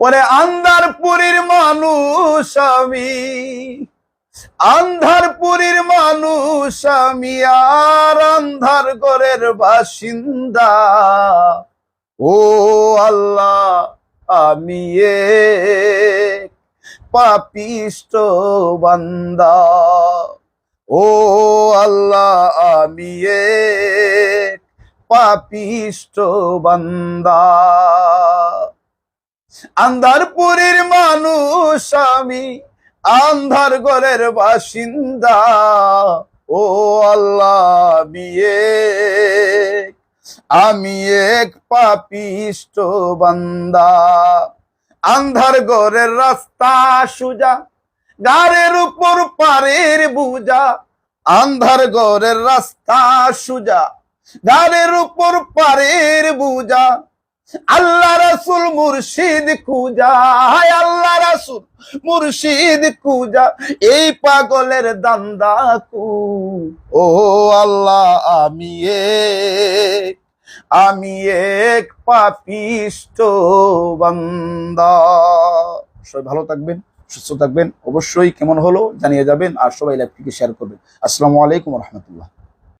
ওরে আন্ধারপুরীর মানুষ আমি, আন্ধারপুরীর মানুষ আমি, আর আন্ধার ঘরের বাসিন্দা। ও আল্লাহ, আমি এক পাপিষ্ট বান্দা। ও আল্লাহ, আমি এক পাপিষ্ট বান্দা। আন্ধারপুরীর মানুষ আমি, আন্ধার ঘরের বাসিন্দা। ও আল্লাহ বিয়ে আমি এক পাপিষ্ট বান্দা। আন্ধার ঘরের রাস্তা সুজা, গাড়ের উপর পারের বুজা আন্ধার ঘরের রাস্তা সুজা, গাড়ের উপর পারের বুজা আল্লাহ রাসুল মুর্শিদ হায় আল্লাহ রাসুল মুর্শিদ কুজা এই পাগলের দান্দা কু। ও আল্লাহ, আমি এক আমি এক পাপিষ্ট বান্দা। সবাই ভালো থাকবেন, সুস্থ থাকবেন, অবশ্যই কেমন হলো জানিয়ে যাবেন, আর সবাই লাইভটিকে শেয়ার করবেন। আসসালামু আলাইকুম রহমতুল্লাহ।